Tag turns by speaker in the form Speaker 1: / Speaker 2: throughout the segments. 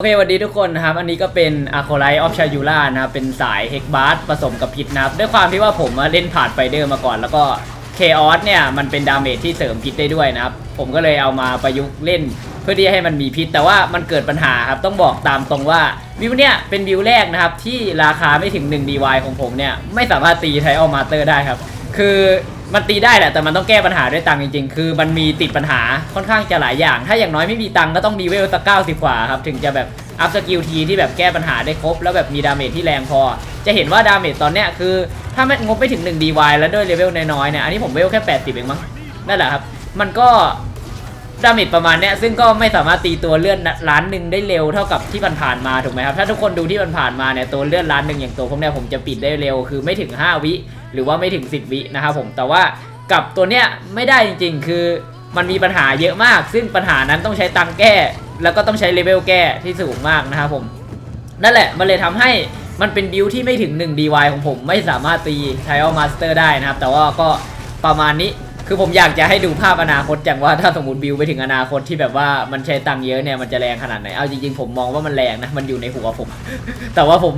Speaker 1: โอเควัสดีทุกคนนะครับ อันนี้ก็เป็นอะโคไลออฟชายูล่านะครับ เป็นสายเฮกบาร์ผสมกับพิษนะครับ ด้วยความที่ว่าผมเล่นผ่านไฟเดอร์มาก่อน แล้วก็เคออสเนี่ย มันเป็นดาเมจที่เสริมพิษได้ด้วยนะครับ ผมก็เลยเอามาประยุกต์เล่น เพื่อที่ให้มันมีพิษ แต่ว่ามันเกิดปัญหาครับ ต้องบอกตามตรงว่าวิวเนี่ย เป็นวิวแรกนะครับ ที่ราคาไม่ถึง1 DY ของผมเนี่ย ไม่สามารถตีไทออลมาเตอร์ได้ครับ คือ มันตีได้แหละแต่มันต้องแก้ปัญหาด้วยตังค์จริงๆ คือมันมีติดปัญหาค่อนข้างจะหลายอย่าง ถ้าอย่างน้อยไม่มีตังค์ก็ต้องมีเวลสักเก้าสิบกว่าครับ ถึงจะแบบอัพสกิลทีที่แบบแก้ปัญหาได้ครบ แล้วแบบมีดาเมจที่แรงพอ จะเห็นว่าดาเมจตอนเนี้ยคือ ถ้าไม่งบไม่ถึง1 DY แล้วด้วยเลเวลน้อยๆเนี่ยอันนี้ผมเวลแค่ 80 เองมั้งนั่นแหละครับ มันก็ดาเมจประมาณเนี้ยซึ่งก็ไม่สามารถตีตัวเลื่อนล้านหนึ่งได้เร็วเท่ากับที่ผ่านๆมาถูกไหมครับถ้าทุกคนดูที่ผ่านๆมาเนี่ยตัวเลื่อนล้านหนึ่งอย่างตัวผมเนี่ยผมจะปิดได้เร็วคือไม่ถึง 5 วิ หรือว่าไม่ถึง 10 วินะครับผมแต่ว่ากับตัวเนี้ยไม่ได้จริง ๆ คือมันมีปัญหาเยอะมาก ซึ่งปัญหานั้นต้องใช้ตังแก้ แล้วก็ต้องใช้เลเวลแก้ที่สูงมากนะครับผมนั่นแหละมันเลยทำให้มันเป็นบิลที่ไม่ถึง 1 DY ของผมไม่สามารถตี Trial Master ได้นะครับ แต่ว่าก็ประมาณนี้คือผมอยากจะให้ดูภาพอนาคตจังว่าถ้าสมมติบิวไปถึงอนาคตที่แบบว่ามันใช้ตังเยอะเนี่ยมันจะแรงขนาดไหนเอาจริงๆผมมองว่ามันแรงนะมันอยู่ในหัวผม แต่ว่าผม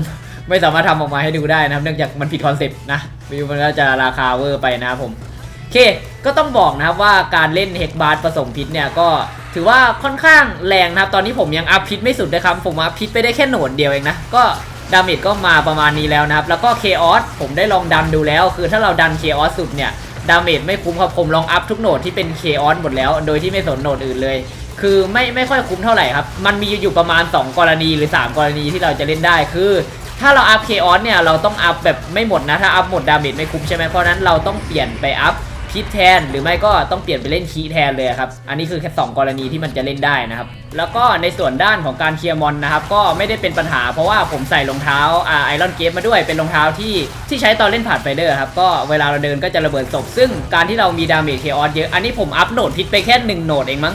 Speaker 1: ไม่สามารถทำออกมาให้ดูได้นะครับ เนื่องจากมันผิดคอนเซ็ปต์นะบิวมันก็จะราคาเวอร์ไปนะครับผมโอเค ก็ต้องบอกนะครับว่าการเล่นเฮกบาร์ผสมพิษเนี่ยก็ถือว่าค่อนข้างแรงนะครับ ตอนนี้ผมยังอัพพิษไม่สุดนะครับ ผมอัพพิษไปได้แค่โหนดเดียวเองนะ ก็ดาเมจก็มาประมาณนี้แล้วนะครับ แล้วก็เคออสผมได้ลองดันดูแล้ว คือถ้าเราดันเคออสสุดเนี่ย ดาเมจไม่คุ้มครับ ผมลองอัพทุกโหนดที่เป็นเคออสหมดแล้ว โดยที่ไม่สนโหนดอื่นเลย คือไม่ไม่ค่อยคุ้มเท่าไหร่ครับ มันมีอยู่ประมาณ 2 กรณีหรือ 3 กรณีที่เราจะเล่นได้ คือ ถ้าเราอัพเคออสเนี่ยเราต้องอัพแบบไม่หมดนะ ถ้าอัพหมดดาเมจไม่คุ้มใช่ไหมเพราะนั้นเราต้องเปลี่ยนไปอัพพิษแทน หรือไม่ก็ต้องเปลี่ยนไปเล่นคีแทนเลยครับ อันนี้คือแค่2กรณีที่มันจะเล่นได้นะครับ แล้วก็ในส่วนด้านของการเคลียร์มอนนะครับ ก็ไม่ได้เป็นปัญหาเพราะว่าผมใส่รองเท้าอ่าไอรอนเกฟมาด้วยเป็นรองเท้าที่ที่ใช้ตอนเล่นผ่านไฟเดอร์ครับ ก็เวลาเราเดินก็จะระเบิดศพซึ่งการที่เรามีดาเมจเคออสเยอะ อันนี้ผมอัพโหนดพิษไปแค่1โหนดเองมั้ง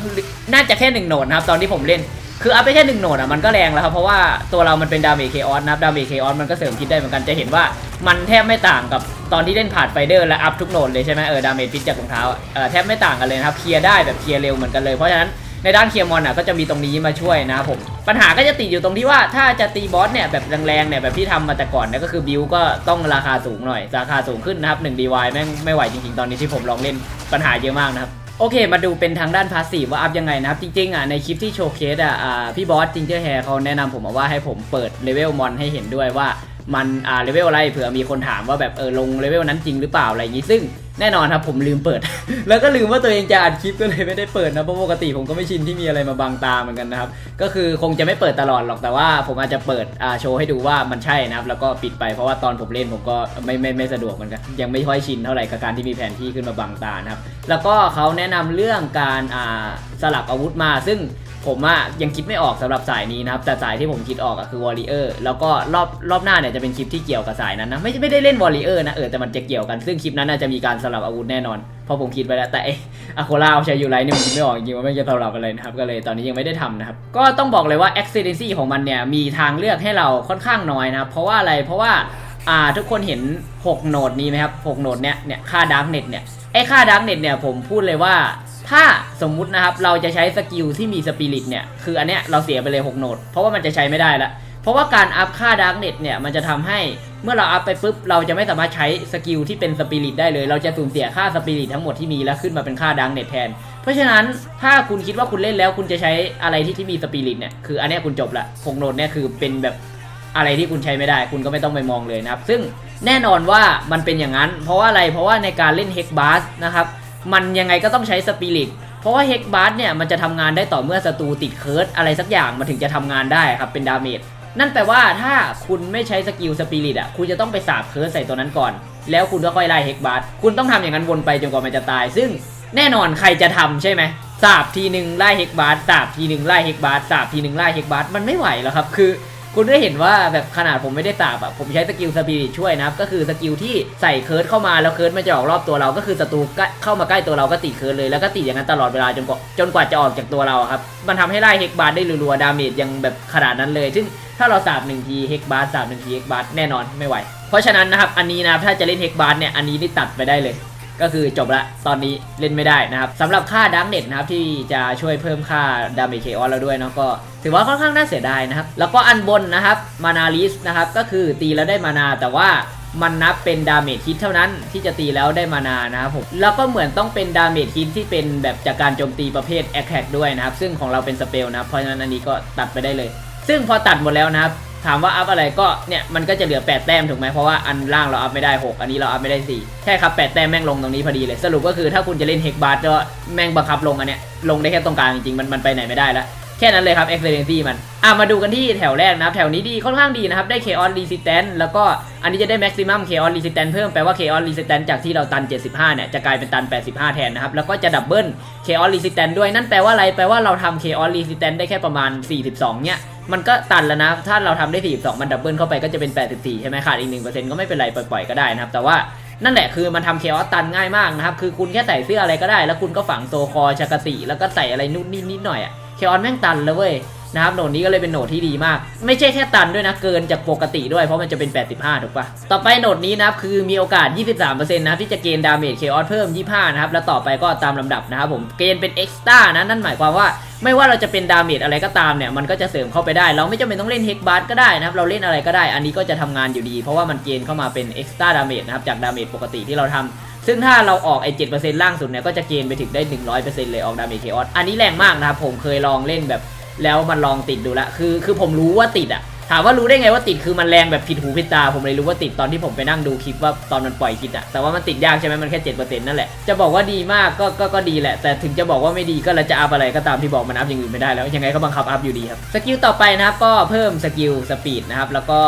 Speaker 1: น่าจะแค่1โหนดนะครับตอนที่ผมเล่น คืออัพไปแค่หนึ่งโหนดอะมันก็แรงแล้วครับ เพราะว่าตัวเรามันเป็นดาเมจเคออสนะครับดาเมจเคออสมันก็เสริมพิษได้เหมือนกันจะเห็นว่ามันแทบไม่ต่างกับตอนที่เล่นผ่านไฟเดอร์และอัพทุกโหนดเลยใช่ไหมเออดาเมจพิษจากรองเท้าเออแทบไม่ต่างกันเลยนะครับเคลียร์ได้แบบเคลียร์เร็วเหมือนกันเลยเพราะฉะนั้นในด้านเคลียร์มอนอะก็จะมีตรงนี้มาช่วยนะครับผมปัญหาก็จะติดอยู่ตรงที่ว่าถ้าจะตีบอสเนี่ยแบบแรงๆเนี่ยแบบที่ทำมาแต่ก่อนเนี่ยก็คือบิวก็ต้องราคาสูงหน่อยราคาสูงขึ้นนะครับ1 DY แม่งไม่ไหวจริงๆตอนนี้ที่ผมลองเล่นปัญหาเยอะมากนะครับ โอเค มาดูเป็นทางด้านพาสซีฟว่าอัพยังไงนะครับ จริงๆอะในคลิปที่โชว์เคสอะพี่บอสจิงเจอร์แฮร์เขาแนะนำผมมาว่าให้ผมเปิดเลเวลมอนให้เห็นด้วยว่า มันอ่าเลเวลอะไรเผื่อมีคนถามว่าแบบเออลงเลเวลนั้นจริงหรือเปล่าอะไรอย่างงี้ซึ่งแน่นอนครับผมลืมเปิด แล้วก็ลืมว่าตัวเองจะอัดคลิปก็เลยไม่ได้เปิดนะเพราะปกติผมก็ไม่ชินที่มีอะไรมาบังตาเหมือนกันนะครับก็คือคงจะไม่เปิดตลอดหรอกแต่ว่าผมอาจจะเปิดอ่าโชว์ให้ดูว่ามันใช่นะครับแล้วก็ปิดไปเพราะว่าตอนผมเล่นผมก็ไม่ไม่ไม่สะดวกเหมือนกันยังไม่ค่อยชินเท่าไหร่กับการที่มีแผนที่ขึ้นมาบังตานะครับแล้วก็เขาแนะนำเรื่องการอ่าสลับอาวุธมาซึ่ง ผมอะยังคิดไม่ออกสำหรับสายนี้นะครับแต่สายที่ผมคิดออกอะคือวอริเออร์แล้วก็รอบรอบหน้าเนี่ยจะเป็นคลิปที่เกี่ยวกับสายนั้นนะไม่ไม่ได้เล่นวอริเออร์นะเออแต่มันจะเกี่ยวกันซึ่งคลิปนั้นน่าจะมีการสลับอาวุธแน่นอนเพราะผมคิดไปแล้วแต่อะโคล่าเอาใช้ยูไรเนี่ยผมคิดไม่ออกจริงๆว่าไม่จะสลับอะไรนะครับก็เลยตอนนี้ยังไม่ได้ทำนะครับก็ต้องบอกเลยว่า accidency ของมันเนี่ยมีทางเลือกให้เราค่อนข้างน้อยนะครับเพราะว่าอะไรเพราะว่าอ่าทุกคนเห็น 6 โหนดนี้ไหมครับ 6 โหนดเนี้ยเนี่ยค่าดาร์กเน็ตเนี่ยไอ้ค่าดาร์กเน็ตเนี่ยผมพูดเลยว่า ถ้าสมมุตินะครับเราจะใช้สกิลที่มีสปิริตเนี่ย คืออันเนี้ยเราเสียไปเลย 6โหนด เพราะว่ามันจะใช้ไม่ได้ละ เพราะว่าการอัพค่าดาร์กเน็ตเนี่ยมันจะทำให้เมื่อเราอัพไปปุ๊บเราจะไม่สามารถใช้สกิลที่เป็นสปิริตได้เลย เราจะสูญเสียค่าสปิริตทั้งหมดที่มีแล้วขึ้นมาเป็นค่าดาร์กเน็ตแทน เพราะฉะนั้นถ้าคุณคิดว่าคุณเล่นแล้วคุณจะใช้อะไรที่ที่มีสปิริตเนี่ยคืออันเนี้ยคุณจบละ6โหนดเนี่ยคือเป็นแบบอะไรที่คุณใช้ไม่ได้ คุณก็ไม่ต้องไปมองเลยนะครับ ซึ่งแน่นอนว่ามันเป็นอย่างนั้น เพราะว่าอะไรเพราะว่าในการเล่นเฮกบาสนะครับ มันยังไงก็ต้องใช้สปิริตเพราะว่าเฮกบาสเนี่ยมันจะทำงานได้ต่อเมื่อศัตรูติดเคิร์ดอะไรสักอย่างมันถึงจะทำงานได้ครับเป็นดาเมจนั่นแปลว่าถ้าคุณไม่ใช้สกิลสปิริตอะคุณจะต้องไปสาบเคิร์ดใส่ตัวนั้นก่อน แล้วคุณก็ค่อยไล่เฮกบาสคุณต้องทำอย่างนั้นวนไปจนกว่ามันจะตาย ซึ่งแน่นอนใครจะทำใช่ไหมสาบทีหนึ่งไล่เฮกบาสสาบทีหนึ่งไล่เฮกบาสสาบทีหนึ่งไล่เฮกบาสมันไม่ไหวแล้วครับคือ คุณได้เห็นว่าแบบขนาดผมไม่ได้สาบอะผมใช้สกิลสปิริตช่วยนะครับ ก็คือสกิลที่ใส่เคิร์ดเข้ามาแล้วเคิร์ดมันจะออกรอบตัวเรา ก็คือศัตรูเข้ามาใกล้ตัวเราก็ติดเคิร์ดเลยแล้วก็ติดอย่างนั้นตลอดเวลาจนกว่าจนกว่าจะออกจากตัวเราครับ มันทำให้ไล่เฮกบาร์ได้รัวๆดาเมจยังแบบขนาดนั้นเลย ซึ่งถ้าเราสาบหนึ่งทีเฮกบาร์สาบหนึ่งทีเฮกบาร์แน่นอนไม่ไหว เพราะฉะนั้นนะครับอันนี้นะถ้าจะเล่นเฮกบาร์เนี่ยอันนี้นี่ตัดไปได้เลย ก็คือจบละตอนนี้เล่นไม่ได้นะครับสำหรับค่าดังเน็ตนะครับที่จะช่วยเพิ่มค่าดาเมจเคออสเราด้วยเนาะก็ถือว่าค่อนข้างน่าเสียดายนะครับ แล้วก็อันบนนะครับมานาลิสนะครับก็คือตีแล้วได้มานาแต่ว่ามันนับเป็นดาเมจฮิตเท่านั้นที่จะตีแล้วได้มานานะครับผมแล้วก็เหมือนต้องเป็นดาเมจฮิตที่เป็นแบบจากการโจมตีประเภทแอคแท็กด้วยนะครับ ซึ่งของเราเป็นสเปลนะครับเพราะฉะนั้นอันนี้ก็ตัดไปได้เลย ซึ่งพอตัดหมดแล้วนะครับ ถามว่าอัพอะไรก็เนี่ยมันก็จะเหลือ 8 แต้มถูกไหมเพราะว่าอันล่างเราอัพไม่ได้ 6 อันนี้เราอัพไม่ได้ 4 ใช่ครับ 8 แต้มแม่งลงตรงนี้พอดีเลย สรุปก็คือถ้าคุณจะเล่นเฮกบาร์ก็แม่งบังคับลงอันเนี้ยลงได้แค่ตรงกลางจริงๆมันมันไปไหนไม่ได้แล้วแค่นั้นเลยครับ Excellency มัน อะ มาดูกันที่แถวแรกนะครับ แถวนี้ดีค่อนข้างดีนะครับ ได้ Chaos Resistance แล้วก็อันนี้จะได้ Maximum Chaos Resistance เพิ่ม แปลว่า Chaos Resistance จากที่เราตัน 75 เนี่ย จะกลายเป็นตัน 85 แทนนะครับ แล้วก็จะดับเบิล Chaos Resistance ด้วย นั่นแปลว่าอะไร แปลว่าเราทำ Chaos Resistance ได้แค่ประมาณ 42 เนี่ย มันก็ตันแล้วนะ ถ้าเราทำได้ 42 มันดับเบิลเข้าไปก็จะเป็น 84 ใช่ไหมขาดอีก 1%ก็ไม่เป็นไร ปล่อยๆ ก็ได้นะครับ แต่ว่านั่นแหละคือมันทำเคออสตันง่ายมากนะครับ คือคุณแค่ใส่เสื้ออะไรก็ได้ แล้วคุณก็ฝังโซคอชากติแล้วก็ใส่อะไรนู่นนี่นิดหน่อยอะเคออสแม่งตันแล้วเว้ย นะครับโหนดนี้ก็เลยเป็นโหนดที่ดีมาก ไม่ใช่แค่ตันด้วยนะเกินจากปกติด้วยเพราะมันจะเป็น 85 ถูกปะต่อไปโหนดนี้นะครับคือมีโอกาส 23%นะครับที่จะเกณฑ์ดาเมจเคออสเพิ่ม 25 นะครับแล้วต่อไปก็ตามลำดับนะครับผมเกณฑ์เป็นเอ็กซ์ต้านะนั่นหมายความว่าไม่ว่าเราจะเป็นดาเมจอะไรก็ตามเนี่ยมันก็จะเสริมเข้าไปได้ เราไม่จำเป็นต้องเล่นเฮกบาร์ก็ได้นะครับเราเล่นอะไรก็ได้ อันนี้ก็จะทำงานอยู่ดี เพราะว่ามันเกณฑ์เข้ามาเป็นเอ็กซ์ต้าดาเมจนะครับจากดาเมจปกติที่เราทำซึ่งถ้าเราออกไอ้เจ็ล่างสุดเนี่ยก็จะเกณฑ์ไปถึงได้ 100%เลยออกดาเมจเคออสอันนี้แรงมากนะครับผมเคยลองเล่นแบบ แล้วมันลองติดดูละคือคือผมรู้ว่าติดอะถามว่ารู้ได้ไงว่าติดคือมันแรงแบบผิดหูผิดตา ผมเลยรู้ว่าติดตอนที่ผมไปนั่งดูคลิปว่าตอนมันปล่อยคิดอะแต่ว่ามันติดยากใช่ไหมมันแค่เจ็ดเปอร์เซ็นต์นั่นแหละ จะบอกว่าดีมากก็ก็ก็ดีแหละ แต่ถึงจะบอกว่าไม่ดีก็เราจะอัพอะไรก็ตามที่บอกมันอัพอย่างอื่นไม่ได้แล้ว ยังไงก็บังคับอัพอยู่ดีครับ สกิลต่อไปนะครับก็เพิ่มสกิลสปีดนะครับแล้วก็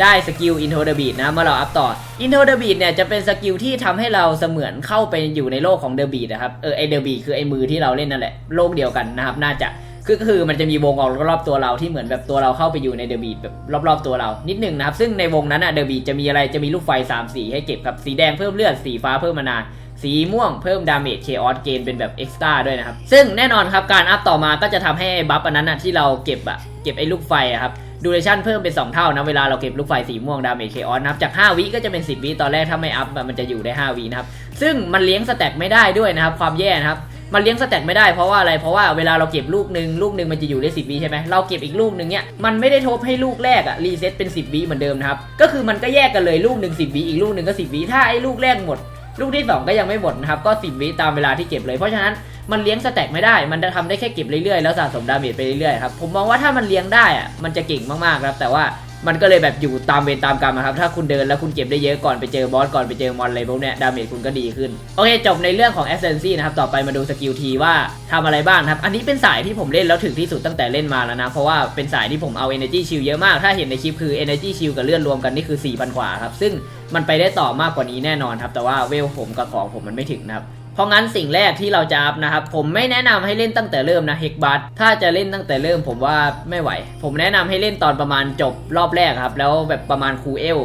Speaker 1: ได้สกิล Into the Beat นะเมื่อเราอัพต่อ Into the Beat เนี่ยจะเป็นสกิลที่ทำให้เราเสมือนเข้าไปอยู่ในโลกของ The Beat นะครับเออไอ The Beat คือไอมือที่เราเล่นนั่นแหละโลกเดียวกันนะครับน่าจะ คือก็คือมันจะมีวงออกรอบๆตัวเราที่เหมือนแบบตัวเราเข้าไปอยู่ในเดอะบีทแบบรอบๆตัวเรานิดหนึ่งนะครับ ซึ่งในวงนั้นอะเดอะบีทจะมีอะไรจะมีลูกไฟ 3 สีให้เก็บครับสีแดงเพิ่มเลือดสีฟ้าเพิ่มมานาสีม่วงเพิ่มดาเมจเคออสเกนเป็นแบบเอ็กซ์ตร้าด้วยนะครับ ซึ่งแน่นอนครับการอัพต่อมาก็จะทำให้บัฟอันนั้นอะที่เราเก็บอะเก็บไอ้ลูกไฟอะครับดูเรชั่นเพิ่มเป็น 2 เท่านะเวลาเราเก็บลูกไฟสีม่วงดาเมจเคออสนับจาก 5 วิก็จะเป็น 10 วิตอนแรกถ้าไม่อัพมันจะอยู่ได้ 5 วินะครับ ซึ่งมันเลี้ยงสแต็กไม่ได้ด้วยนะครับความแย่นะครับ มันเลี้ยงสแต็กไม่ได้เพราะว่าอะไรเพราะว่าเวลาเราเก็บลูกหนึ่งลูกหนึ่งมันจะอยู่ได้สิบวิใช่ไหมเราเก็บอีกลูกหนึ่งเนี่ยมันไม่ได้ทบให้ลูกแรกอะรีเซ็ตเป็น 10วิเหมือนเดิมนะครับก็คือมันก็แยกกันเลยลูกหนึ่งสิบวิอีกลูกหนึ่งก็สิบวิถ้าไอ้ลูกแรกหมด ลูกที่สองก็ยังไม่หมดนะครับก็สิบวิตามเวลาที่เก็บเลยเพราะฉะนั้นมันเลี้ยงสแต็กไม่ได้ มันจะทำได้แค่เก็บเรื่อยๆ แล้วสะสมดาเมจไปเรื่อยๆครับ ผมมองว่าถ้ามันเลี้ยงได้อะมันจะเก่งมากๆครับ แต่ว่า มันก็เลยแบบอยู่ตามเวรตามกรรมอะครับ ถ้าคุณเดินแล้วคุณเก็บได้เยอะก่อนไปเจอบอสก่อนไปเจอมอนอะไรพวกเนี้ยดาเมจคุณก็ดีขึ้น โอเค จบในเรื่องของ a s c e n c y นะครับ ต่อไปมาดูสกิลทีว่าทำอะไรบ้างครับ อันนี้เป็นสายที่ผมเล่นแล้วถึงที่สุดตั้งแต่เล่นมาแล้วนะ เพราะว่าเป็นสายที่ผมเอา Energy Shield เยอะมาก ถ้าเห็นในคลิปคือ Energy Shield กับเลื่อนรวมกันนี่คือ4,000กว่าครับซึ่งมันไปได้ต่อมากกว่านี้แน่นอนครับแต่ว่าเวลผมกับของผมมันไม่ถึงนะครับ เพราะงั้นสิ่งแรกที่เราจะอัพนะครับ ผมไม่แนะนำให้เล่นตั้งแต่เริ่มนะเฮกบัตถ้าจะเล่นตั้งแต่เริ่มผมว่าไม่ไหว ผมแนะนำให้เล่นตอนประมาณจบรอบแรกครับ แล้วแบบประมาณคูเอล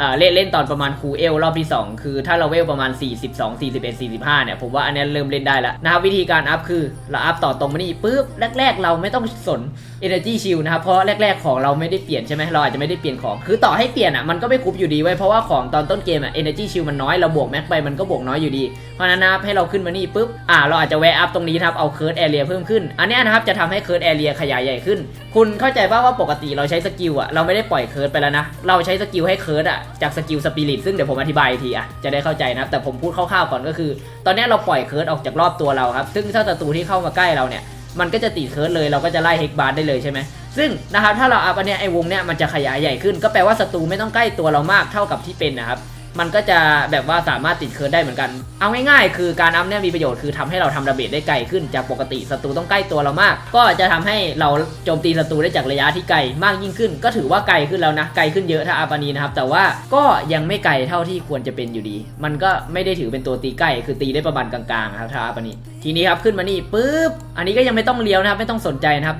Speaker 1: อ่าเล่นเล่นตอนประมาณคูเอลรอบที่ 2 คือถ้าเราเวลประมาณ 42 41 45 เนี่ย ผมว่าอันนี้เริ่มเล่นได้แล้วนะครับวิธีการอัพคือเราอัพต่อตรงมานี่ปุ๊บแรก ๆ เราไม่ต้องสน Energy Shield นะครับเพราะแรก ๆของเราไม่ได้เปลี่ยนใช่ไหมเราอาจจะไม่ได้เปลี่ยนของ คือต่อให้เปลี่ยนอะมันก็ไม่คุ้มอยู่ดีไว้เพราะว่าของตอนต้นเกมอะ Energy Shield มันน้อยเราบวกแม็กไปมันก็บวกน้อยอยู่ดี เพราะนั้นนะครับให้เราขึ้นมานี่ปุ๊บอ่าเราอาจจะแวะอัพตรงนี้นะครับเอาเคิร์ดแอเรียเพิ่มขึ้น อันนี้นะครับจะทำให้เคิร์ดแอเรียขยายใหญ่ขึ้น คุณเข้าใจป่าว่าปกติเราใช้สกิลอะเราไม่ได้ปล่อยเคิร์ดไปแล้วนะเราใช้สกิลให้เคิร์ดอะจากสกิลสปิริตซึ่งเดี๋ยวผมอธิบายทีอะจะได้เข้าใจนะแต่ผมพูดคร่าวๆก่อนก็คือ ตอนนี้เราปล่อยเคิร์ดออกจากรอบตัวเราครับซึ่งถ้าศัตรูที่เข้ามาใกล้เราเนี่ย มันก็จะติดเคิร์ดเลยเราก็จะไล่เฮกบาร์ได้เลยใช่ไหมซึ่งนะครับถ้าเราอัพอันเนี้ยไอ้วงเนี้ยมันจะขยายใหญ่ขึ้น ก็แปลว่าศัตรูไม่ต้องใกล้ตัวเรามากเท่ากับที่เป็นนะครับ มันก็จะแบบว่าสามารถติดเคิร์ดได้เหมือนกัน เอาง่ายๆ คือการอัพเนี่ยมีประโยชน์คือทำให้เราทำระเบิดได้ไกลขึ้นจากปกติศัตรูต้องใกล้ตัวเรามาก ก็จะทำให้เราโจมตีศัตรูได้จากระยะที่ไกลมากยิ่งขึ้น ก็ถือว่าไกลขึ้นแล้วนะไกลขึ้นเยอะถ้าอัพอันีนะครับแต่ว่าก็ยังไม่ไกลเท่าที่ควรจะเป็นอยู่ดี มันก็ไม่ได้ถือเป็นตัวตีใกล้ คือตีได้ประมาณกลางๆครับถ้าอัพอันีทีนี้ครับขึ้นมานี่ปุ๊บอันนี้ก็ยังไม่ต้องเลี้ยวนะครับไม่ต้องสนใจนะครับ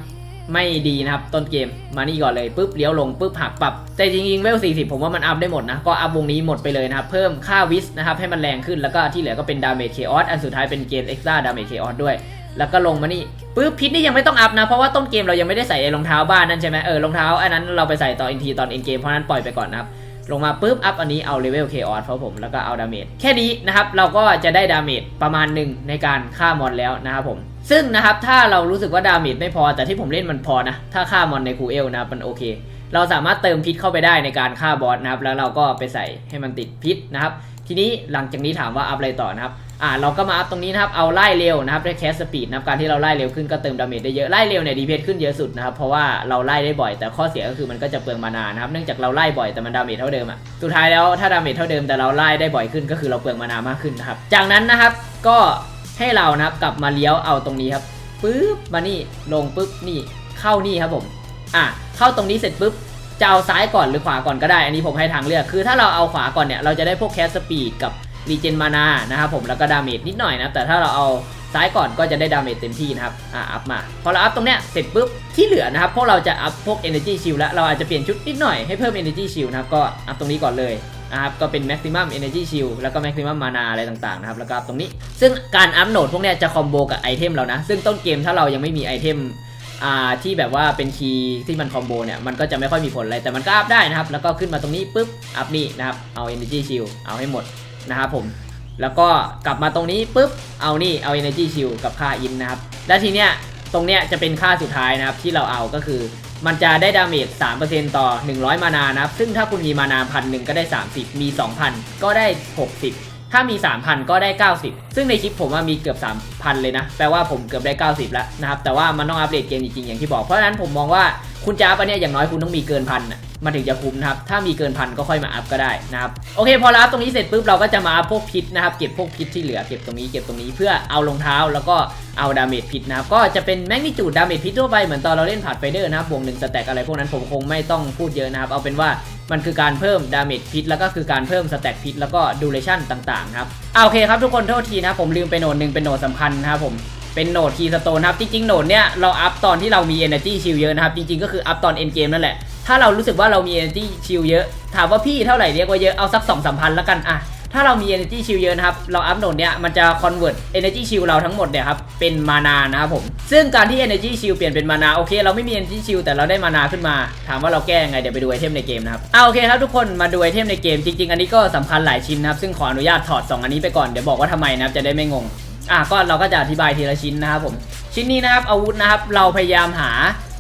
Speaker 1: ไม่ดีนะครับต้นเกมมานี่ก่อนเลยปุ๊บเลี้ยวลงปุ๊บหักปรับ แต่จริงๆเวล 40 ผมว่ามันอัพได้หมดนะ ก็อัพวงนี้หมดไปเลยนะครับ เพิ่มค่าวิสนะครับให้มันแรงขึ้นแล้วก็ที่เหลือก็เป็นดาเมจเคออสอันสุดท้ายเป็นเกมเอ็กซ์ตร้าดาเมจเคออสด้วย แล้วก็ลงมานี่ปุ๊บพิษนี่ยังไม่ต้องอัพนะ เพราะว่าต้นเกมเรายังไม่ได้ใส่รองเท้าบ้านนั่นใช่ไหมเออรองเท้าอันนั้นเราไปใส่ต่ออินทีตอนเอ็นเกมเพราะนั้นปล่อยไปก่อนนะครับ ลงมาปุ๊บอัพอันนี้เอาเลเวลเคออสเพราะผมแล้วก็เอาดาเมจแค่นี้นะครับเราก็จะได้ดาเมจประมาณหนึ่งในการฆ่ามอนแล้วนะครับผมซึ่งนะครับถ้าเรารู้สึกว่าดาเมจไม่พอแต่ที่ผมเล่นมันพอนะถ้าฆ่ามอนในคูเอลนะมันโอเค เราสามารถเติมพิษเข้าไปได้ในการฆ่าบอสนะครับแล้วเราก็ไปใส่ให้มันติดพิษนะครับทีนี้หลังจากนี้ถามว่าอัพอะไรต่อนะครับ อ่าเราก็มาอัพตรงนี้นะครับ เอาไล่เร็วนะครับได้แคสสปีดนะครับการที่เราไล่เร็วขึ้นก็เติมดาเมจได้เยอะ ไล่เร็วเนี่ยดีเพขึ้นเยอะสุดนะครับ เพราะว่าเราไล่ได้บ่อย แต่ข้อเสียก็คือมันก็จะเปลืองมานานะครับ เนื่องจากเราไล่บ่อยแต่มันดาเมจเท่าเดิมอะ สุดท้ายแล้วถ้าดาเมจเท่าเดิมแต่เราไล่ได้บ่อยขึ้นก็คือเราเปลืองมานามากขึ้นนะครับ จากนั้นนะครับก็ให้เรานะครับกลับมาเลี้ยวเอาตรงนี้ครับปึ๊บมานี่ลงปึ๊บนี่เข้านี่ครับผม อะเข้าตรงนี้เสร็จปุ๊บจะเอาซ้ายก่อนหรือขวาก่อนก็ได้ อันนี้ผมให้ทางเลือก คือถ้าเราเอาขวาก่อนเนี่ย เราจะได้พวกแคสสปีดกับ รีเจนมานานะครับผมแล้วก็ดาเมจนิดหน่อยนะแต่ถ้าเราเอาซ้ายก่อนก็จะได้ดาเมจเต็มที่นะครับอะอัพมา พอเราอัพตรงเนี้ยเสร็จปุ๊บที่เหลือนะครับพวกเราจะอัพพวก energy shield แล้วเราอาจจะเปลี่ยนชุดนิดหน่อยให้เพิ่ม energy shield นะครับก็อัพตรงนี้ก่อนเลยนะครับก็เป็น maximum energy shield แล้วก็ maximum mana อะไรต่างๆนะครับแล้วก็อัพตรงนี้ ซึ่งการอัพโหนดพวกเนี้ยจะคอมโบกับไอเทมเรานะ ซึ่งต้นเกมถ้าเรายังไม่มีไอเทมอ่าที่แบบว่าเป็นคีย์ที่มันคอมโบเนี่ยมันก็จะไม่ค่อยมีผลอะไรแต่มันก็อัพได้นะครับ แล้วก็ขึ้นมาตรงนี้ปุ๊บอัพนี่นะครับเอา energy shield เอาให้หมด นะครับผม แล้วก็กลับมาตรงนี้ปุ๊บ เอานี่ เอา energy shield กับค่าอินนะครับ และทีเนี้ย ตรงเนี้ยจะเป็นค่าสุดท้ายนะครับที่เราเอาก็คือ มันจะได้ดาเมจ 3%ต่อ 100 มานานะครับ ซึ่งถ้าคุณมีมานาพันหนึ่งก็ได้ 30 มี 2,000 ก็ได้ 60ถ้ามี 3,000 ก็ได้ 90 ซึ่งในคลิปผมว่ามีเกือบ 3,000 เลยนะ แปลว่าผมเกือบได้ 90 แล้วนะครับ แต่ว่ามันต้องอัปเดตเกมจริงๆ อย่างที่บอก เพราะฉะนั้นผมมองว่าคุณจะอัพอันเนี้ยอย่างน้อยคุณต้องมีเกินพันน่ะ มันถึงจะคุ้มนะครับ ถ้ามีเกินพันก็ค่อยมาอัพก็ได้นะครับ โอเค พอเราอัพตรงนี้เสร็จปุ๊บเราก็จะมาอัพพวกพิษนะครับ เก็บพวกพิษที่เหลือเก็บตรงนี้เก็บตรงนี้เพื่อเอารองเท้าแล้วก็เอาดาเมจพิษนะครับ ก็จะเป็นแมกนิจูดดาเมจพิษทั่วไปเหมือนตอนเราเล่นผ่านไฟเดอร์นะครับบวกหนึ่งสแต็กอะไรพวกนั้นผมคงไม่ต้องพูดเยอะนะครับ เอาเป็นว่ามันคือการเพิ่มดาเมจพิษแล้วก็คือการเพิ่มสแต็กพิษแล้วก็ดูเรชั่นต่างๆครับอ่าโอเคครับทุกคนโทษทีนะผมลืมไปโหนดหนึ่งเป็นโหนดสำคัญนะครับผมเป็นโหนดคีย์สโตนครับจริงๆโหนดเนี้ยเราอัพตอนที่เรามี energy shield เยอะนะครับจริงๆก็คืออัพตอน end game นั่นแหละ ถ้าเรารู้สึกว่าเรามี energy shield เยอะ ถามว่าพี่เท่าไหร่เรียกว่าเยอะ เอาสัก2 3 0 0พันแล้วกันอะถ้าเรามี energy shield เยอะนะครับ เราอัพโหนดเนี้ยมันจะ convert energy shield เราทั้งหมดเนี่ยครับ เป็นมานานะครับผม ซึ่งการที่ energy shield เปลี่ยนเป็นมานา โอเค เราไม่มี energy shield แต่เราได้มานาขึ้นมา ถามว่าเราแก้ยังไง เดี๋ยวไปดูไอเทมในเกมนะครับเอาโอเคครับทุกคน มาดูไอเทมในเกม จริง ๆ อันนี้ก็สำคัญหลายชิ้นนะครับ ซึ่งขออนุญาตถอด 2 อันนี้ไปก่อน เดี๋ยวบอกว่าทำไมนะครับ จะได้ไม่งง อะ ก็เราก็จะอธิบายทีละชิ้นนะครับผม ชิ้นนี้นะครับ อาวุธนะครับ เราพยายามหา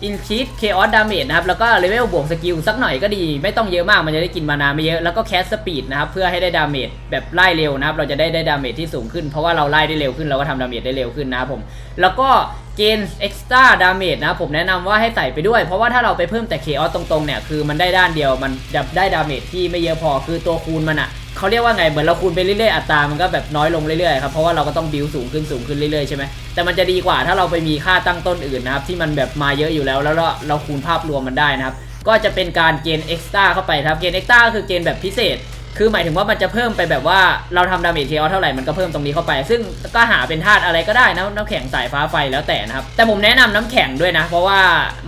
Speaker 1: increase chaos damage นะครับ แล้วก็เลเวลบวกสกิลสักหน่อยก็ดี ไม่ต้องเยอะมากมันจะได้กินมานาไม่เยอะ แล้วก็ cast speed นะครับ เพื่อให้ได้ดาเมจแบบไล่เร็วนะครับ เราจะได้ได้ดาเมจที่สูงขึ้น เพราะว่าเราไล่ได้เร็วขึ้น เราก็ทำดาเมจได้เร็วขึ้นนะครับผม แล้วก็เกณฑ์ extra damage นะผมแนะนำว่าให้ใส่ไปด้วย เพราะว่าถ้าเราไปเพิ่มแต่ chaos ตรงๆเนี่ย คือมันได้ด้านเดียว มันจะได้ดาเมจที่ไม่เยอะพอ คือตัวคูณมันอะเขาเรียกว่าไง เหมือนเราคูณไปเรื่อยๆ อัตรา มันก็แบบน้อยลงเรื่อยๆครับ เพราะว่าเราก็ต้องบิวสูงขึ้นสูงขึ้นเรื่อยๆใช่ไหม แต่มันจะดีกว่าถ้าเราไปมีค่าตั้งต้นอื่นนะครับ ที่มันแบบมาเยอะอยู่แล้ว แล้วเราเราคูณภาพรวมมันได้นะครับ ก็จะเป็นการเกณฑ์เอ็กซ์ต้าเข้าไปครับเกณฑ์เอ็กซ์ต้าคือเกณฑ์แบบพิเศษ คือหมายถึงว่ามันจะเพิ่มไปแบบว่าเราทำดาเมจเคออเท่าไหร่มันก็เพิ่มตรงนี้เข้าไป ซึ่งก็หาเป็นธาตุอะไรก็ได้นะน้ำแข็งสายฟ้าไฟแล้วแต่นะครับ แต่ผมแนะนำน้ำแข็งด้วยนะ เพราะว่า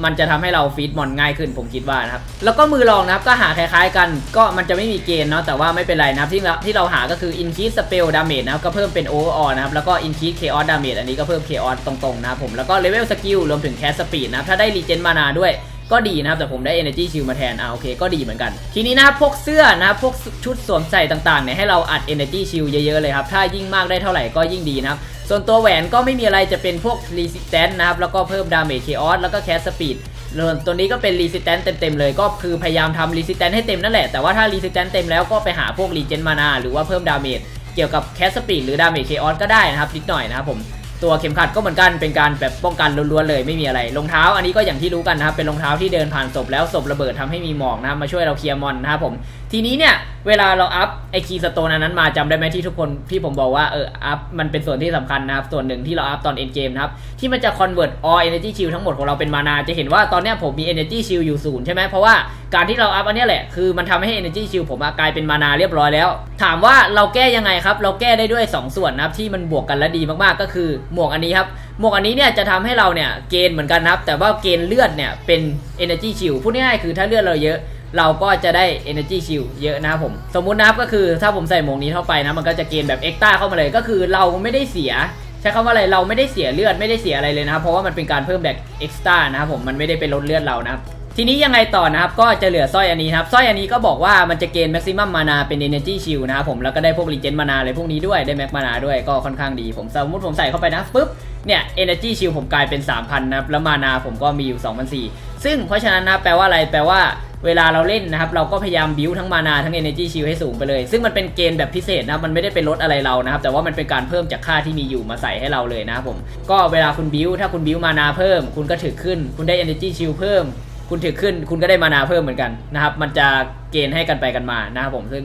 Speaker 1: มันจะทำให้เราฟีดมอนง่ายขึ้นผมคิดว่านะครับ แล้วก็มือรองนะครับก็หาคล้ายๆกัน ก็มันจะไม่มีเกณฑ์เนาะแต่ว่าไม่เป็นไรนะครับที่เราที่เราหาก็คือ increase spell damage นะครับก็เพิ่มเป็น overall นะครับแล้วก็ increase chaos damage อันนี้ก็เพิ่ม chaos ตรงๆนะครับผมแล้วก็ level skill รวมถึง cast speed นะครับถ้าได้ regen mana ด้วย ก็ดีนะครับแต่ผมได้ energy shield มาแทนอ่าโอเคก็ดีเหมือนกัน ทีนี้นะครับพวกเสื้อนะครับพวกชุดสวมใส่ต่างๆเนี่ยให้เราอัด energy shield เยอะๆเลยครับถ้ายิ่งมากได้เท่าไหร่ก็ยิ่งดีนะครับส่วนตัวแหวนก็ไม่มีอะไรจะเป็นพวก resistance นะครับแล้วก็เพิ่ม damage chaos แล้วก็ cast speed ส่วนตัวนี้ก็เป็น resistance เต็มๆเลยก็คือพยายามทำ resistance ให้เต็มนั่นแหละแต่ว่าถ้า resistance เต็มแล้วก็ไปหาพวก regen mana หรือว่าเพิ่ม damage เกี่ยวกับ cast speed หรือ damage chaos ก็ได้นะครับนิดหน่อยนะครับผม ตัวเข็มขัดก็เหมือนกันเป็นการแบบป้องกันล้วนๆเลยไม่มีอะไรรองเท้า อันนี้ก็อย่างที่รู้กันนะครับเป็นรองเท้าที่เดินผ่านศพแล้วศพระเบิดทำให้มีหมอกนะครับมาช่วยเราเคลียร์มอนนะครับผมทีนี้เนี่ย เวลาเราอัพไอคีสโตนอันนั้นมาจำได้ไหมที่ทุกคนที่ผมบอกว่าเอออัพมันเป็นส่วนที่สำคัญนะครับ ส่วนหนึ่งที่เราอัพตอนเอ็นเกมนะครับ ที่มันจะ convert all energy shield ทั้งหมดของเราเป็นมานา จะเห็นว่าตอนเนี้ยผมมี energy shield อยู่ศูนย์ใช่ไหมเพราะว่าการที่เราอัพอันนี้แหละ คือมันทำให้ energy shield ผมกลายเป็นมานาเรียบร้อยแล้ว ถามว่าเราแก้ยังไงครับ เราแก้ได้ด้วยสองส่วนนะครับ ที่มันบวกกันและดีมากๆ ก็คือหมวกอันนี้ครับ หมวกอันนี้เนี่ยจะทำให้เราเนี่ยเกณฑ์เหมือนกันนะครับ แต่ว่าเกณฑ์เลือดเนี่ยเป็น energy shield พูดง่ายๆคือถ้าเลือดเราเยอะ เราก็จะได้ energy shield เยอะนะผม สมมุตินะครับก็คือถ้าผมใส่หมวกนี้เข้าไปนะ มันก็จะเกณฑ์แบบ extra เข้ามาเลยก็คือเราไม่ได้เสีย ใช้คำว่าอะไรเราไม่ได้เสียเลือดไม่ได้เสียอะไรเลยนะครับ เพราะว่ามันเป็นการเพิ่มแบบ extra นะครับผมมันไม่ได้เป็นลดเลือดเรานะครับทีนี้ยังไงต่อนะครับก็จะเหลือสร้อยอันนี้ครับสร้อยอันนี้ก็บอกว่ามันจะเกณฑ์แม็กซิมัมมานาเป็น Energy Shield นะครับผมแล้วก็ได้พวกรีเจนมานาอะไรพวกนี้ด้วยได้แม็กมานาด้วยก็ค่อนข้างดี ผมสมมติผมใส่เข้าไปนะปุ๊บเนี่ย Energy Shield ผมกลายเป็น 3,000นะครับแล้วมานาผมก็มีอยู่2,400 ซึ่งเพราะฉะนั้นนะแปลว่าอะไรแปลว่าเวลาเราเล่นนะครับ เราก็พยายามบิวทั้งมานาทั้ง Energy Shield ให้สูงไปเลย ซึ่งมันเป็นเกณฑ์แบบพิเศษนะครับมันไม่ได้เป็นลดอะไรเรานะครับ แต่ว่ามันเป็นการเพิ่มจากค่าที่มีอยู่มาใส่ให้เราเลยนะครับผม ก็เวลาคุณบิวถ้าคุณบิวมานาเพิ่ม คุณก็ถึกขึ้น คุณได้ Energy Shield เพิ่ม คุณถือขึ้น คุณก็ได้มานาเพิ่มเหมือนกันนะครับ มันจะเกณฑ์ให้กันไปกันมานะครับผม ซึ่ง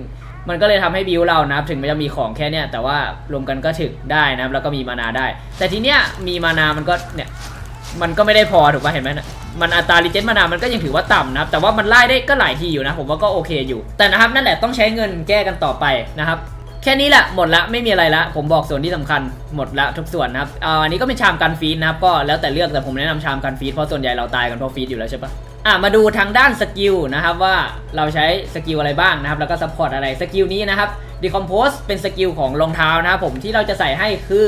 Speaker 1: มันก็เลยทำให้บิวเรานะครับ ถึงมันจะมีของแค่เนี้ยแต่ว่ารวมกันก็ถึกได้นะครับ แล้วก็มีมานาได้ แต่ทีเนี้ยมีมานามันก็เนี่ย มันก็ไม่ได้พอถูกป่ะเห็นไหมนะมันอัตรารีเจนมานามันก็ยังถือว่าต่ำนะครับ แต่ว่ามันไล่ได้ก็หลายทีอยู่นะ ผมว่าก็โอเคอยู่ แต่นะครับนั่นแหละต้องใช้เงินแก้กันต่อไปนะครับ แค่นี้แหละหมดละไม่มีอะไรละ ผมบอกส่วนที่สำคัญหมดละทุกส่วนนะครับอ่าอันนี้ก็เป็นชามกันฟีดนะครับ ก็แล้วแต่เลือกแต่ผมแนะนำชามกันฟีดเพราะส่วนใหญ่เราตายกันเพราะฟีดอยู่แล้วใช่ปะอะมาดูทางด้านสกิลนะครับว่าเราใช้สกิลอะไรบ้างนะครับ แล้วก็ซัพพอร์ตอะไรสกิลนี้นะครับ Decompose เป็นสกิลของรองเท้านะครับผมที่เราจะใส่ให้คือ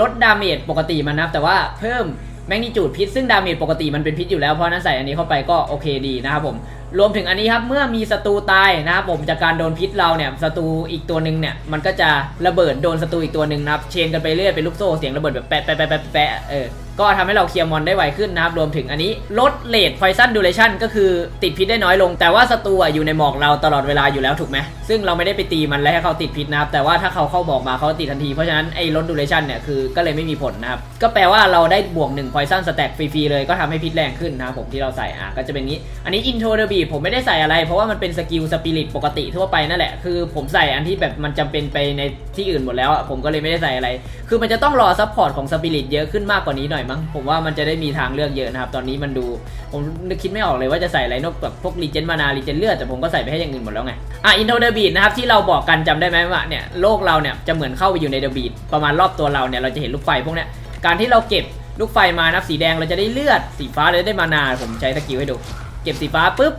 Speaker 1: ลดดาเมจปกติมันนะครับแต่ว่าเพิ่ม แมกนิจูดพิษซึ่งดาเมจปกติมันเป็นพิษอยู่แล้วเพราะนั้นใส่อันนี้เข้าไปก็โอเคดีนะครับผมรวมถึงอันนี้ครับเมื่อมีศัตรูตายนะครับผมจากการโดนพิษเราเนี่ยศัตรูอีกตัวหนึ่งเนี่ยมันก็จะระเบิดโดนศัตรูอีกตัวหนึ่งนะครับเชนกันไปเรื่อยเป็นลูกโซ่เสียงระเบิดแบบแปะแปะแปะแปะเออ ก็ทำให้เราเคลียร์มอนได้ไวขึ้นนะครับ รวมถึงอันนี้ลดเลท poison duration ก็คือติดพิษได้น้อยลง แต่ว่าศัตรูอยู่ในหมอกเราตลอดเวลาอยู่แล้วถูกไหมซึ่งเราไม่ได้ไปตีมันแล้วให้เขาติดพิษนะครับ แต่ว่าถ้าเขาเข้าบอกมาเขาติดทันที เพราะฉะนั้นไอ้ลด duration เนี่ยคือก็เลยไม่มีผลนะครับ ก็แปลว่าเราได้บวก1 poison stack ฟรีๆเลยก็ทำให้พิษแรงขึ้นนะครับผมที่เราใส่อะก็จะเป็นงี้ อันนี้ intro the beat ผมไม่ได้ใส่อะไร เพราะว่ามันเป็นสกิลสปิริตปกติทั่วไปนั่นแหละคือผมใส่อันที่แบบมันจำเป็นไปในที่อื่นหมดแล้วผมก็เลยไม่ได้ใส่อะไร คือมันจะต้องรอซัพพอร์ตของสปิริตเยอะขึ้นมากกว่านี้หน่อยมั้งผมว่ามันจะได้มีทางเลือกเยอะนะครับ ตอนนี้มันดู ผมคิดไม่ออกเลยว่าจะใส่อะไรนอกจากพวกรีเจนมานารีเจนเลือดแต่ผมก็ใส่ไปให้อย่างอื่นหมดแล้วไงอะอินโทเดบีดนะครับที่เราบอกกันจำได้ไหมว่าเนี่ยโลกเราเนี่ยจะเหมือนเข้าไปอยู่ในเดบีดประมาณรอบตัวเราเนี่ยเราจะเห็นลูกไฟพวกเนี้ยการที่เราเก็บลูกไฟมานับสีแดงเราจะได้เลือดสีฟ้าเราจะได้มานาผมใช้สกิลให้ดู เก็บสีฟ้าปุ๊บ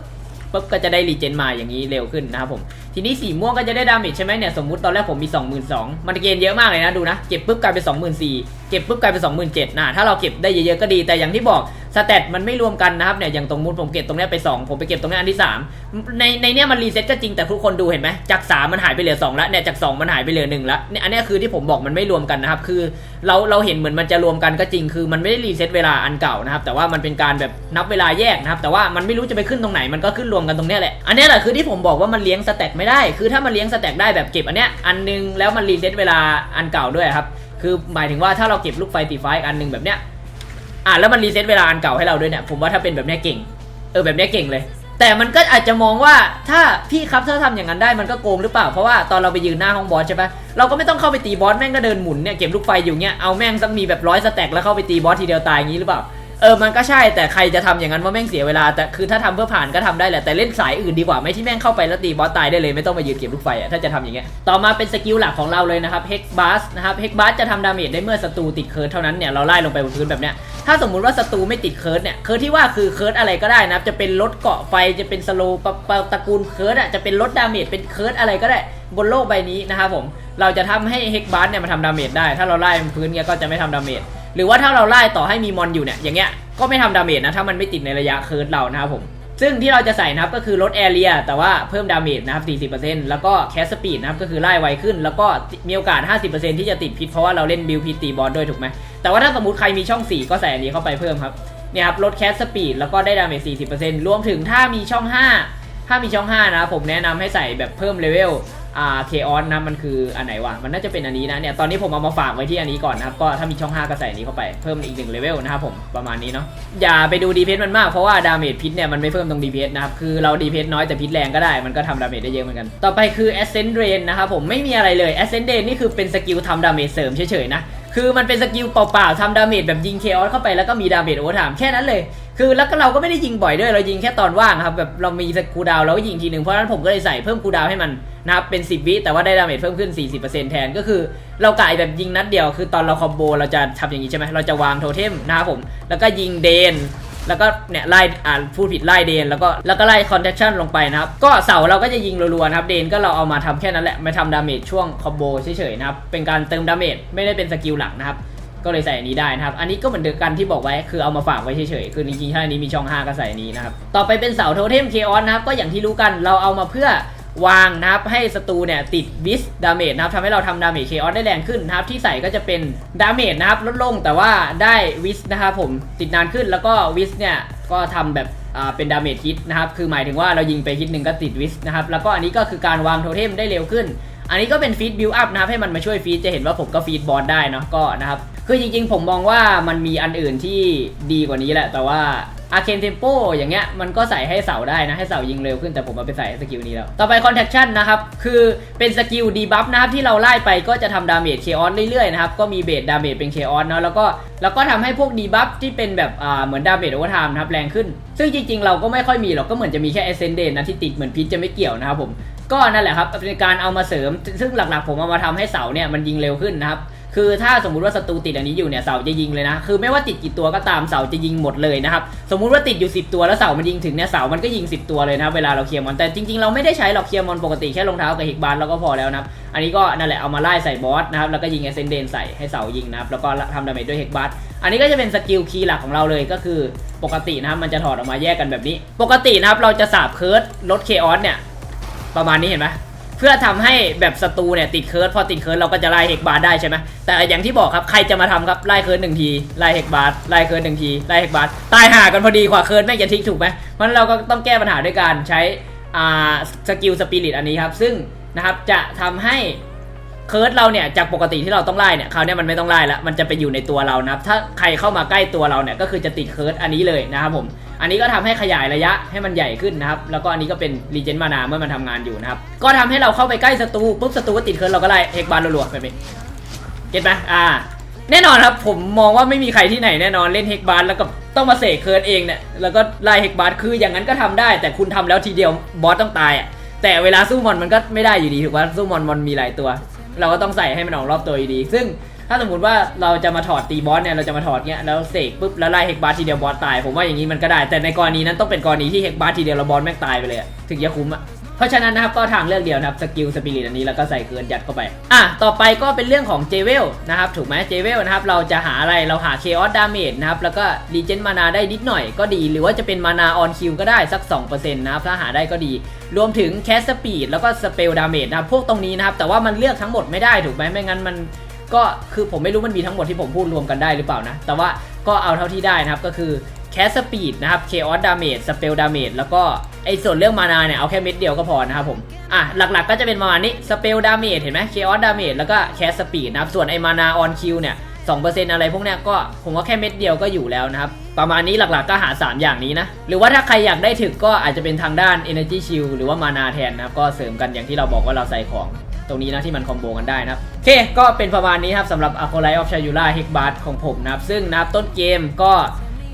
Speaker 1: ปุ๊บก็จะได้รีเจนมาอย่างนี้เร็วขึ้นนะครับผม ทีนี้สีม่วงก็จะได้ดาเมจใช่ไหมเนี่ย สมมุติตอนแรกผมมี 22,000 มันเกณฑ์เยอะมากเลยนะ ดูนะ เก็บปุ๊บกลายเป็น 24,000 เก็บปุ๊บกลายเป็น27,000นเจ็ดนะถ้าเราเก็บได้เยอะๆก็ดี แต่อย่างที่บอกสเตตมันไม่รวมกันนะครับเนี่ยอย่างตรงมุดผมเก็บตรงเนี้ยไป 2 ผมไปเก็บตรงเนี้ยอันที่ 3 ในในเนี้ยมันรีเซ็ตก็จริงแต่ทุกคนดูเห็นไหมจาก 3 มันหายไปเหลือ2แล้วเนี่ยจาก 2 มันหายไปเหลือ1แล้วเนี่ยอันนี้คือที่ผมบอกมันไม่รวมกันนะครับคือเราเราเห็นเหมือนมันจะรวมกันก็จริงคือมันไม่ได้รีเซ็ตเวลาอันเก่านะครับแต่ว่ามันเป็นการแบบนับเวลาแยกนะครับแต่ว่ามันไม่รู้จะไปขึ้นตรงไหนมันก็ขึ้นรวมกันตรงเนี้ยแหละอันเนี้ยแหละคือที่ผมบอกว่ามันเลี้ยงสแต็กไม่ได้ คือถ้ามันเลี้ยงสแต็กได้แบบเก็บอันเนี้ยอันนึงแล้วมันรีเซ็ตเวลาอันเก่าด้วยครับ คือหมายถึงว่าถ้าเราเก็บลูกไฟตีไฟอีกอันหนึ่งแบบเนี้ยอะแล้วมันรีเซ็ตเวลาอันเก่าให้เราด้วยเนี่ยผมว่าถ้าเป็นแบบเนี้ยเก่ง เออแบบเนี้ยเก่งเลย แต่มันก็อาจจะมองว่าถ้าพี่ครับถ้าทำอย่างนั้นได้มันก็โกงหรือเปล่าเพราะว่าตอนเราไปยืนหน้าห้องบอสใช่ปะเราก็ไม่ต้องเข้าไปตีบอสแม่งก็เดินหมุนเนี่ยเก็บลูกไฟอยู่เนี่ยเอาแม่งสักมีแบบร้อยสแต็กแล้วเข้าไปตีบอสทีเดียวตายอย่างนี้หรือเปล่า เออมันก็ใช่แต่ใครจะทำอย่างนั้นว่าแม่งเสียเวลาแต่คือถ้าทำเพื่อผ่านก็ทำได้แหละแต่เล่นสายอื่นดีกว่าไม่ที่แม่งเข้าไปแล้วตีบอสตายได้เลยไม่ต้องมายืนเก็บลูกไฟอะถ้าจะทำอย่างเงี้ยต่อมาเป็นสกิลหลักของเราเลยนะครับ Hex Blast นะครับ Hex Blast จะทำดาเมจได้เมื่อศัตรูติดเคิร์ดเท่านั้นเนี่ยเราไล่ลงไปบนพื้นแบบเนี้ยถ้าสมมุติว่าศัตรูไม่ติดเคิร์ดเนี่ยเคิร์ดที่ว่าคือเคิร์ดอะไรก็ได้นะครับจะเป็นลดเกาะไฟจะเป็นสโลว์ปะปะตระกูลเคิร์ดอะจะเป็นลดดาเมจเป็นเคิร์ดอะไรก็ได้บนโลกใบนี้นะครับผมเราจะทำให้ Hex Blast เนี่ยมาทำดาเมจได้ ถ้าเราไล่บนพื้นเงี้ยก็จะไม่ทำดาเมจ หรือว่าถ้าเราไล่ต่อให้มีมอนอยู่เนี่ยอย่างเงี้ยก็ไม่ทำดาเมจนะถ้ามันไม่ติดในระยะเคิร์ดเรานะครับผมซึ่งที่เราจะใส่นะครับก็คือลดแอเรียแต่ว่าเพิ่มดาเมจนะครับ 40%แล้วก็แคสสปีดนะครับก็คือไล่ไวขึ้น แล้วก็มีโอกาส 50%ที่จะติดพิษเพราะว่าเราเล่นบิลพิษตีบอสด้วยถูกไหมแต่ว่าถ้าสมมติใครมีช่อง 4 ก็ใส่อันนี้เข้าไปเพิ่มครับเนี่ยครับลดแคสสปีดแล้วก็ได้ดาเมจ 40%รวมถึงถ้ามีช่อง 5 ถ้ามีช่อง 5 นะผมแนะนำให้ใส่แบบเพิ่มเลเวล อ่าเคออนนะมันคืออันไหนวะมันน่าจะเป็นอันนี้นะเนี่ยตอนนี้ผมเอามาฝากไว้ที่อันนี้ก่อนนะครับก็ถ้ามีช่อง 5 ก็ใส่อันนี้เข้าไปเพิ่มอีกหนึ่งเลเวลนะครับผมประมาณนี้เนาะอย่าไปดูดีเพสมันมากเพราะว่าดาเมจพิษเนี่ยมันไม่เพิ่มตรงดีเพสนะครับคือเราดีเพสน้อยแต่พิษแรงก็ได้มันก็ทำดาเมจได้เยอะเหมือนกัน ต่อไปคือ Ascent Drain นะครับผมไม่มีอะไรเลย Ascent Drain นี่คือเป็นสกิลทำดาเมจเสริมเฉยๆนะคือมันเป็นสกิลเปล่าๆทำดาเมจแบบยิงเคออสเข้าไปแล้วก็มีดาเมจโอเวอร์ไทม์แค่นั้นเลย คือแล้วก็เราก็ไม่ได้ยิงบ่อยด้วยเรายิงแค่ตอนว่างครับแบบเรามีสกูดาวเราก็ยิงทีหนึ่งเพราะฉะนั้นผมก็เลยใส่เพิ่มกูดาวให้มันนะครับเป็น 10 วิแต่ว่าได้ดาเมจเพิ่มขึ้น 40%แทนก็คือเรากะแบบยิงนัดเดียว คือตอนเราคอมโบเราจะทำอย่างนี้ใช่ไหมเราจะวางโทเทมนะครับผม แล้วก็ยิงเดน แล้วก็เนี่ยไล่อ่านพูดผิดไล่เดน แล้วก็แล้วก็ไล่คอนเทคชั่นลงไปนะครับ ก็เสาเราก็จะยิงรัวๆนะครับเดนก็เราเอามาทำแค่นั้นแหละไม่ทำดาเมจช่วงคอมโบเฉยๆนะครับเป็นการเติมดาเมจไม่ได้เป็นสกิลหลักนะครับ ก็เลยใส่อันนี้ได้นะครับ อันนี้ก็เหมือนเดิมกันที่บอกไว้คือเอามาฝากไว้เฉยๆ คือจริงๆถ้าอันนี้มีช่อง 5 ก็ใส่อันนี้นะครับ ต่อไปเป็นเสาโทเทมเคออสนะครับ ก็อย่างที่รู้กันเราเอามาเพื่อวางนะครับให้ศัตรูเนี่ยติดวิสดาเมจนะครับทำให้เราทำดาเมจเคออสได้แรงขึ้นนะครับที่ใส่ก็จะเป็นดาเมจนะครับลดลงแต่ว่าได้วิสนะครับผมติดนานขึ้นแล้วก็วิสเนี่ยก็ทำแบบอ่าเป็นดาเมจฮิตนะครับ คือหมายถึงว่าเรายิงไปฮิตหนึ่งก็ติดวิสนะครับ แล้วก็อันนี้ก็คือการวางโทเทมได้เร็วขึ้น อันนี้ก็เป็นฟีดบิวอัพนะครับให้มันมาช่วยฟีดจะเห็นว่าผมก็ฟีดบอลได้เนาะก็นะครับคือจริงๆ ผมมองว่ามันมีอันอื่นที่ดีกว่านี้แหละ แต่ว่า อาเคนเทมโปอย่างเงี้ยมันก็ใส่ให้เสาได้นะให้เสายิงเร็วขึ้นแต่ผมเอาไปใส่สกิลนี้แล้ว ต่อไปคอนแทคชั่นนะครับ คือเป็นสกิลดีบัฟนะครับที่เราไล่ไปก็จะทำดาเมจเคออสเรื่อยๆนะครับก็มีเบสดาเมจเป็นเคออสเนาะแล้วก็แล้วก็ทำให้พวกดีบัฟที่เป็นแบบอ่าเหมือนดาเมจโอเวอร์ไทม์นะครับแรงขึ้น ซึ่งจริงๆ เราก็ไม่ค่อยมีหรอกก็เหมือนจะมีแค่เอเซนเดนนะที่ติดเหมือนพิษจะไม่เกี่ยวนะครับผมก็นั่นแหละครับเป็นการเอามาเสริม ซึ่งหลักๆ ผมเอามาทำให้เสาเนี่ยมันยิงเร็วขึ้นนะครับ คือถ้าสมมุติว่าศัตรูติดอันนี้อยู่เนี่ยเสาจะยิงเลยนะ คือไม่ว่าติดกี่ตัวก็ตามเสาจะยิงหมดเลยนะครับ สมมุติว่าติดอยู่ 10 ตัวแล้วเสามันยิงถึงเนี่ยเสามันก็ยิง 10 ตัวเลยนะครับเวลาเราเคลียร์มอนแต่จริงๆเราไม่ได้ใช้หรอกเคลียร์มอนปกติแค่รองเท้ากับฮิกบาร์เราก็พอแล้วนะครับอันนี้ก็นั่นแหละเอามาไล่ใส่บอสนะครับแล้วก็ยิงเอเซนเดนใส่ให้เสายิงนะครับแล้วก็ทำดาเมจด้วยเฮกบาร์อันนี้ก็จะเป็นสกิลคีย์หลักของเราเลยก็คือปกตินะครับมันจะถอดออกมาแยกกันแบบนี้ ปกตินะครับเราจะสาบเคิร์ดลดเคออสเนี่ยประมาณนี้เห็นไหม พื่อทำให้แบบศัตรูเนี่ยติดเคิร์ดพอติดเคิร์ดเราก็จะไล่เฮกบาร์ได้ใช่ไหมแต่อย่างที่บอกครับใครจะมาทำครับไล่เคิร์ดหนึ่งทีไล่เฮกบาร์ไล่เคิร์ดหนึ่งทีไล่เฮกบาร์ตายห่ากันพอดีกว่าเคิร์ดแม่งจะทิ้งถูกไหมเพราะงั้นเราก็ต้องแก้ปัญหาด้วยการใช้อ่าสกิลสปิริตอันนี้ครับซึ่งนะครับจะทำให้เคิร์ดเราเนี่ยจากปกติที่เราต้องไล่เนี่ยคราวเนี้ยมันไม่ต้องไล่ล้วมันจะไปอยู่ในตัวเรานะครับถ้าใครเข้ามาใกล้ตัวเราเนี่ยก็คือจะติดเคิร์ดอันนี้เลยนะครับผม อันนี้ก็ทำให้ขยายระยะให้มันใหญ่ขึ้นนะครับ แล้วก็อันนี้ก็เป็นรีเจนมานาเมื่อมันทำงานอยู่นะครับ ก็ทำให้เราเข้าไปใกล้ศัตรูปุ๊บศัตรูก็ติดเคิร์ดเราก็ไล่เฮกบาร์รัวๆไปเป็นเก็ตไหมอ่า แน่นอนครับผมมองว่าไม่มีใครที่ไหนแน่นอนเล่นเฮกบาร์แล้วก็ต้องมาเสกเคิร์ดเองเนี่ยแล้วก็ไล่เฮกบาร์คืออย่างนั้นก็ทำได้ แต่คุณทำแล้วทีเดียวบอสต้องตายอะแต่เวลาสู้มอนมันก็ไม่ได้อยู่ดีถูกป่ะสู้มอนมันมีหลายตัว เราก็ต้องใส่ให้มันออกรอบตัวอยู่ดี ซึ่ง ถ้าสมมติว่าเราจะมาถอดตีบอสเนี่ยเราจะมาถอดเงี้ยแล้วเสกปุ๊บแล้วไล่เฮกบาร์ทีเดียวบอสตาย ผมว่าอย่างนี้มันก็ได้ แต่ในกรณีนั้นต้องเป็นกรณีที่เฮกบาร์ทีเดียวแล้วบอสแม่งตายไปเลยถึงจะคุ้มอะเพราะฉะนั้นนะครับก็ทางเลือกเดียวนะครับสกิลสปิริตอันนี้แล้วก็ใส่เกินยัดเข้าไปอะต่อไปก็เป็นเรื่องของเจเวลนะครับถูกไหมเจเวลนะครับเราจะหาอะไรเราหาเคออสดาเมจนะครับแล้วก็รีเจนมานาได้นิดหน่อยก็ดี หรือว่าจะเป็นมานาออนคิวก็ได้สัก 2%นะครับถ้าหาได้ก็ดีรวมถึงแคสสปีดแล้วก็สเปลดาเมจนะครับพวกตรงนี้นะครับแต่ว่ามันเลือกทั้งหมดไม่ได้ถูกไหมไม่งั้นมัน ก็คือผมไม่รู้มันมีทั้งหมดที่ผมพูดรวมกันได้หรือเปล่านะ แต่ว่าก็เอาเท่าที่ได้นะครับ ก็คือแคสสปีดนะครับเคออสดาเมจสเปลดาเมจแล้วก็ไอ้ส่วนเรื่องมานาเนี่ย เอาแค่เม็ดเดียวก็พอนะครับผม อะ หลักๆก็จะเป็นประมาณนี้สเปลดาเมจเห็นไหมเคออสดาเมจแล้วก็แคสสปีดนะครับ ส่วนไอ้มานาออนคิวเนี่ย2%อร์เซ็นต์อะไรพวกเนี้ยก็ผมว่าแค่เม็ดเดียวก็อยู่แล้วนะครับ ประมาณนี้หลักๆก็หา 3 อย่างนี้นะ หรือว่าถ้าใครอยากได้ถึกก็อาจจะเป็นทางด้าน Energy Shield หรือว่ามานาแทนนะครับ ก็เสริมกันอย่างที่เราบอกว่าเราใส่ของ ตรงนี้นะที่มันคอมโบกันได้นะครับโอเคก็เป็นประมาณนี้ครับสำหรับ a c o l i t e of Shayula h e k b a r ของผมนะครับซึ่งนับต้นเกมก็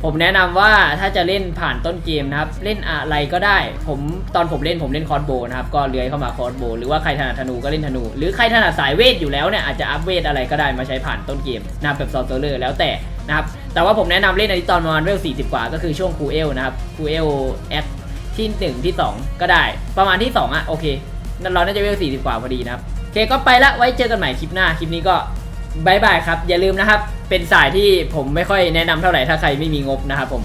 Speaker 1: ผมแนะนำว่าถ้าจะเล่นผ่านต้นเกมนะครับ เล่นอะไรก็ได้ ผมตอนผมเล่นผมเล่นคอร์สโบนะครับ ก็เลื้อยเข้ามาคอร์สโบ หรือว่าใครถนัดธนูก็เล่นธนู หรือใครถนัดสายเวทอยู่แล้วเนี่ยอาจจะอัพเวทอะไรก็ได้มาใช้ผ่านต้นเกมนะครับแบบซอลเตอร์เลอร์แล้วแต่นะครับ แต่ว่าผมแนะนำเล่นอันตอนประมาณเวล40 กว่า ก็คือช่วงคูเอลนะครับคูเอลแอดที่ 1 ที่ 2 ก็ได้ ประมาณที่ 2 อะโอเค นั่นเราน่าจะเวล40กว่าพอดีนะครับโอเคก็ไปละไว้เจอกันใหม่คลิปหน้าคลิปนี้ก็บายบายครับ อย่าลืมนะครับ เป็นสายที่ผมไม่ค่อยแนะนำเท่าไหร่ถ้าใครไม่มีงบนะครับผม